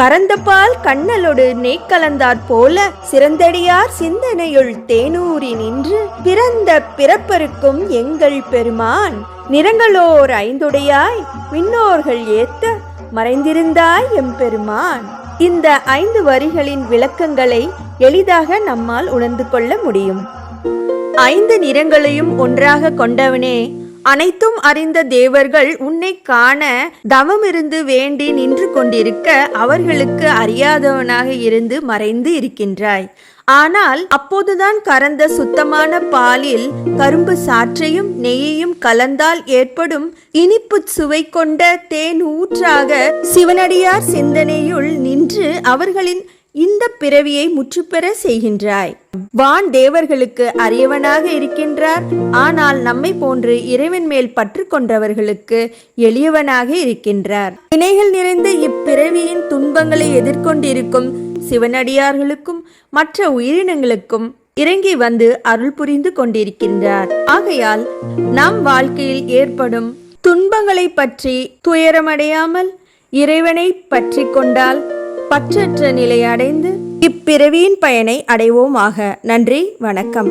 கரந்தபால் கண்ணலொடு நெய் கலந்தாற் போல சிறந்தடியார் சிந்தனையுள் தேனூரி நின்று பிறந்த பிறப்பருக்கும் எங்கள் பெருமான். நிறங்களோர் ஐந்துடையாய் விண்ணோர்கள் ஏத்த மறைந்திருந்தாய் எம்பெருமான். இந்த ஐந்து வரிகளின் விளக்கங்களை எளிதாக நம்மால் உணர்ந்து கொள்ள முடியும். ஐந்து நிறங்களையும் ஒன்றாக கொண்டவனே அனைத்தும் அறிந்த தேவர்கள் உன்னை காண தவம் இருந்து வேண்டி நின்று கொண்டிருக்க அவர்களுக்கு அறியாதவனாக இருந்து மறைந்து இருக்கின்றாய். ஆனால் அப்போதுதான் கறந்த சுத்தமான பாலில் கரும்பு சாற்றையும் நெய்யையும் கலந்தால் ஏற்படும் இனிப்பு சுவை கொண்ட தேன் ஊற்றாக சிவனடியார் சிந்தனையுள் நின்று அவர்களின் இந்த பிறவியை முற்றுப்பெற செய்கின்றாய். வான் தேவர்களுக்கு அரியவனாக இருக்கின்றார். ஆனால் நம்மை போன்று இறைவன் மேல் பற்று கொண்டவர்களுக்கு எளியவனாக இருக்கின்றார். வினைகள் நிறைந்த இப்பிறவியின் துன்பங்களை எதிர்கொண்டிருக்கும் சிவனடியார்களுக்கும் மற்ற உயிரினங்களுக்கும் இறங்கி வந்து அருள் புரிந்து கொண்டிருக்கின்றார். ஆகையால் நம் வாழ்க்கையில் ஏற்படும் துன்பங்களை பற்றி துயரமடையாமல் இறைவனை பற்றி கொண்டால் பற்றற்ற நிலை அடைந்து இப்பிறவியின் பயனை அடைவோமாக. நன்றி வணக்கம்.